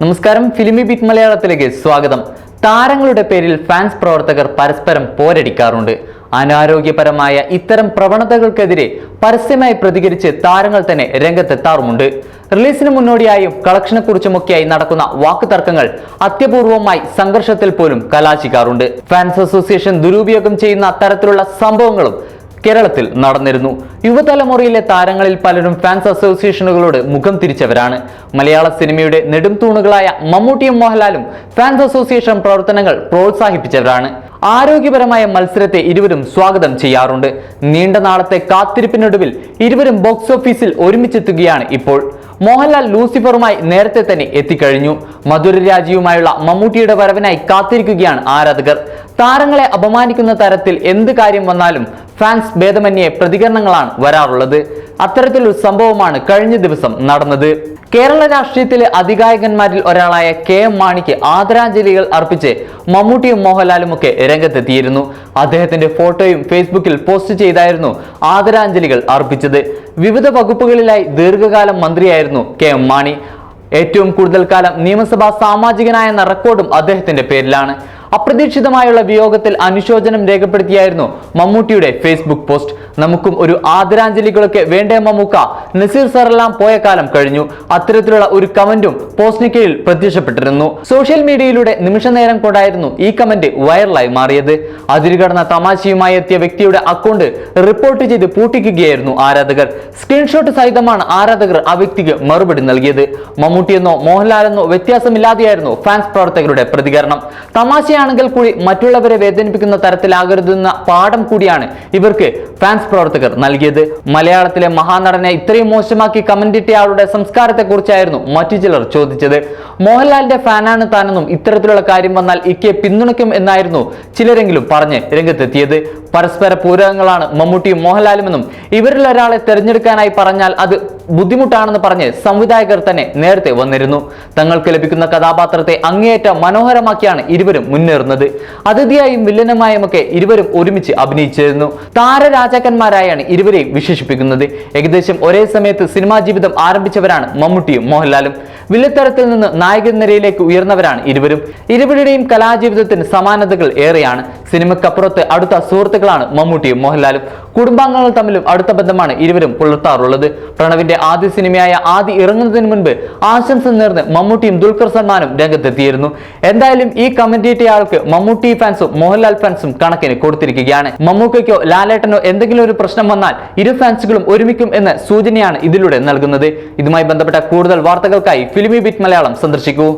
നമസ്കാരം. ഫിലിമി ബിറ്റ് മലയാളത്തിലേക്ക് സ്വാഗതം. താരങ്ങളുടെ പേരിൽ ഫാൻസ് പ്രവർത്തകർ പരസ്പരം പോരടിക്കാറുണ്ട്. അനാരോഗ്യപരമായ ഇത്തരം പ്രവണതകൾക്കെതിരെ പരസ്യമായി പ്രതികരിച്ച് താരങ്ങൾ തന്നെ രംഗത്തെത്താറുമുണ്ട്. റിലീസിന് മുന്നോടിയായും കളക്ഷനെ കുറിച്ചുമൊക്കെയായി നടക്കുന്ന വാക്കുതർക്കങ്ങൾ അത്യപൂർവമായി സംഘർഷത്തിൽ പോലും കലാശിക്കാറുണ്ട്. ഫാൻസ് അസോസിയേഷൻ ദുരുപയോഗം ചെയ്യുന്ന തരത്തിലുള്ള സംഭവങ്ങളും കേരളത്തിൽ നടന്നിരുന്നു. യുവതലമുറയിലെ താരങ്ങളിൽ പലരും ഫാൻസ് അസോസിയേഷനുകളോട് മുഖം തിരിച്ചവരാണ്. മലയാള സിനിമയുടെ നെടും തൂണുകളായ മമ്മൂട്ടിയും മോഹൻലാലും ഫാൻസ് അസോസിയേഷൻ പ്രവർത്തനങ്ങൾ പ്രോത്സാഹിപ്പിച്ചവരാണ്. ആരോഗ്യപരമായ മത്സരത്തെ ഇരുവരും സ്വാഗതം ചെയ്യാറുണ്ട്. നീണ്ട നാളത്തെ കാത്തിരിപ്പിനൊടുവിൽ ഇരുവരും ബോക്സ് ഓഫീസിൽ ഒരുമിച്ചെത്തുകയാണ് ഇപ്പോൾ. മോഹൻലാൽ ലൂസിഫറുമായി നേരത്തെ തന്നെ എത്തിക്കഴിഞ്ഞു. മധുര രാജിയുമായുള്ള മമ്മൂട്ടിയുടെ വരവിനായി കാത്തിരിക്കുകയാണ് ആരാധകർ. താരങ്ങളെ അപമാനിക്കുന്ന തരത്തിൽ എന്ത് കാര്യം വന്നാലും ഫാൻസ് ഭേദമന്യേ പ്രതികരണങ്ങളാണ് വരാറുള്ളത്. അത്തരത്തിലൊരു സംഭവമാണ് കഴിഞ്ഞ ദിവസം നടന്നത്. കേരള രാഷ്ട്രീയത്തിലെ അധികായകന്മാരിൽ ഒരാളായ കെ എം മാണിക്ക് ആദരാഞ്ജലികൾ അർപ്പിച്ച് മമ്മൂട്ടിയും മോഹൻലാലും ഒക്കെ രംഗത്തെത്തിയിരുന്നു. അദ്ദേഹത്തിന്റെ ഫോട്ടോയും ഫേസ്ബുക്കിൽ പോസ്റ്റ് ചെയ്തായിരുന്നു ആദരാഞ്ജലികൾ അർപ്പിച്ചത്. വിവിധ വകുപ്പുകളിലായി ദീർഘകാലം മന്ത്രിയായിരുന്നു കെ എം മാണി. ഏറ്റവും കൂടുതൽ കാലം നിയമസഭാ സാമാജികനായെന്ന റെക്കോർഡും അദ്ദേഹത്തിന്റെ പേരിലാണ്. അപ്രതീക്ഷിതമായുള്ള വിയോഗത്തിൽ അനുശോചനം രേഖപ്പെടുത്തിയായിരുന്നു മമ്മൂട്ടിയുടെ ഫേസ്ബുക്ക് പോസ്റ്റ്. നമുക്കും ഒരു ആദരാഞ്ജലികളൊക്കെ വേണ്ടേ മമ്മൂക്ക? നസീർ സാറെല്ലാം പോയ കാലം കഴിഞ്ഞു. അത്തരത്തിലുള്ള ഒരു കമന്റും പോസ്റ്റിന് കീഴിൽ പ്രത്യക്ഷപ്പെട്ടിരുന്നു. സോഷ്യൽ മീഡിയയിലൂടെ നിമിഷ നേരം കൊണ്ടായിരുന്നു ഈ കമന്റ് വൈറലായി മാറിയത്. അതിരുകടന്ന തമാശയുമായി എത്തിയ വ്യക്തിയുടെ അക്കൗണ്ട് റിപ്പോർട്ട് ചെയ്ത് പൂട്ടിക്കുകയായിരുന്നു ആരാധകർ. സ്ക്രീൻഷോട്ട് സഹിതമാണ് ആരാധകർ ആ വ്യക്തിക്ക് മറുപടി നൽകിയത്. മമ്മൂട്ടിയെന്നോ മോഹൻലാലെന്നോ വ്യത്യാസമില്ലാതെയായിരുന്നു ഫാൻസ് പ്രവർത്തകരുടെ പ്രതികരണം. തമാശയാണെങ്കിൽ കൂടി മറ്റുള്ളവരെ വേദനിപ്പിക്കുന്ന തരത്തിലാകരുതെന്ന പാഠം കൂടിയാണ് ഇവർക്ക് ഫാൻസ് പ്രവർത്തകർ നൽകിയത്. മലയാളത്തിലെ മഹാനടനെ ഇത്രയും മോശമാക്കി കമന്റിട്ടയാളുടെ സംസ്കാരത്തെക്കുറിച്ചായിരുന്നു മറ്റു ചിലർ ചോദിച്ചത്. മോഹൻലാലിന്റെ ഫാനാണ് താനെന്നും ഇത്തരത്തിലുള്ള കാര്യം വന്നാൽ ഇക്കെ പിന്തുണയ്ക്കും എന്നായിരുന്നു ചിലരെങ്കിലും പറഞ്ഞ് രംഗത്തെത്തിയത്. പരസ്പര പൂരകങ്ങളാണ് മമ്മൂട്ടിയും മോഹൻലാലുമെന്നും ഇവരിൽ ഒരാളെ തെരഞ്ഞെടുക്കാനായി പറഞ്ഞാൽ അത് ബുദ്ധിമുട്ടാണെന്ന് പറഞ്ഞ് സംവിധായകർ തന്നെ നേരത്തെ വന്നിരുന്നു. തങ്ങൾക്ക് ലഭിക്കുന്ന കഥാപാത്രത്തെ അങ്ങേയറ്റം മനോഹരമാക്കിയാണ് ഇരുവരും മുന്നേറുന്നത്. അതിഥിയായും വില്ലനുമായും ഒക്കെ ഇരുവരും ഒരുമിച്ച് അഭിനയിച്ചിരുന്നു. താരരാജാക്കന്മാരായാണ് ഇരുവരെയും വിശേഷിപ്പിക്കുന്നത്. ഏകദേശം ഒരേ സമയത്ത് സിനിമാ ജീവിതം ആരംഭിച്ചവരാണ് മമ്മൂട്ടിയും മോഹൻലാലും. വില്ലത്തരത്തിൽ നിന്ന് നായകൻ നിരയിലേക്ക് ഉയർന്നവരാണ് ഇരുവരും. ഇരുവരുടെയും കലാജീവിതത്തിന് സമാനതകൾ ഏറെയാണ്. സിനിമക്കപ്പുറത്ത് അടുത്ത സുഹൃത്തുക്കളാണ് മമ്മൂട്ടിയും മോഹൻലാലും. കുടുംബാംഗങ്ങൾ തമ്മിലും അടുത്ത ബന്ധമാണ് ഇരുവരും പുലർത്താറുള്ളത്. പ്രണവിന്റെ ആദ്യ സിനിമയായ ആദ്യ ഇറങ്ങുന്നതിന് മുൻപ് ആശംസ നേർന്ന് മമ്മൂട്ടിയും ദുൽഖർ സൽമാനും രംഗത്തെത്തിയിരുന്നു. എന്തായാലും ഈ കമന്റ് ആൾക്ക് മമ്മൂട്ടി ഫാൻസും മോഹൻലാൽ ഫാൻസും കണക്കിന് കൊടുത്തിരിക്കുകയാണ്. മമ്മൂക്കയ്ക്കോ ലാലേട്ടനോ എന്തെങ്കിലും ഒരു പ്രശ്നം വന്നാൽ ഇരു ഫാൻസുകളും ഒരുമിക്കും എന്ന സൂചനയാണ് ഇതിലൂടെ നൽകുന്നത്. ഇതുമായി ബന്ധപ്പെട്ട കൂടുതൽ വാർത്തകൾക്കായി ഫിലിമി ബിറ്റ് മലയാളം സന്ദർശിക്കൂ.